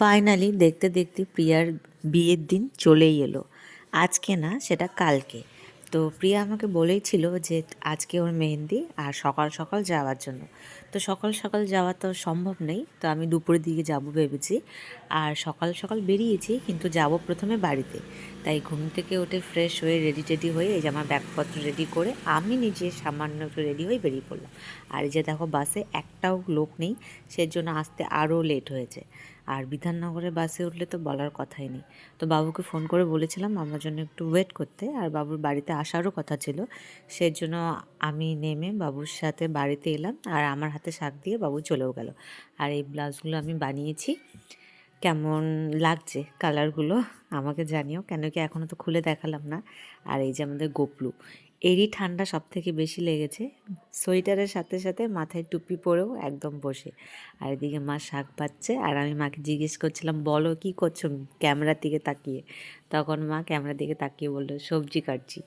Finally দেখতে দেখতে প্রিয়ার বিয়ের দিন চলেই এলো। আজকে না, সেটা কালকে। তো প্রিয়া আমাকে বলেই ছিল যে আজকে ওর মেহেন্দি আর সকাল সকাল যাওয়ার জন্য। তো সকাল সকাল যাওয়া তো সম্ভব নেই, তো আমি দুপুরের দিকে যাব ভেবেছি। আর সকাল সকাল বেরিয়েছি, কিন্তু যাব প্রথমে বাড়িতে। তাই ঘুম থেকে উঠে ফ্রেশ হয়ে রেডি টেডি হয়ে এই যে আমার ব্যাগপত্র রেডি করে আমি নিজে সামান্য একটু রেডি হয়ে বেরিয়ে পড়লাম। আর এই যে দেখো বাসে একটাও লোক নেই, সেজন্য আসতে আরও লেট হয়েছে। আর বিধাননগরে বাসে উঠলে তো বলার কথাই নেই। তো বাবুকে ফোন করে বলেছিলাম আমার জন্য একটু ওয়েট করতে আর বাবুর বাড়িতে আসারও কথা ছিল। সেই জন্য আমি নেমে বাবুর সাথে বাড়িতে এলাম আর আমার হাতে শাক দিয়ে বাবু চলেও গেল। আর এই ব্লাউজগুলো আমি বানিয়েছি। কেমন লাগছে কালারগুলো আমাকে জানিও, কেন কি এখনও তো খুলে দেখালাম না। আর এই যে আমাদের গোপলু, এরই ঠান্ডা সব থেকে বেশি লেগেছে। সোয়েটারের সাথে সাথে মাথায় টুপি পরেও একদম বসে। আর এদিকে মা শাক পাচ্ছে আর আমি মাকে জিজ্ঞেস করছিলাম, বলো কি করছ? ক্যামেরার দিকে তাকিয়ে। তখন মা ক্যামেরার দিকে তাকিয়ে বলল, সবজি কাটছি।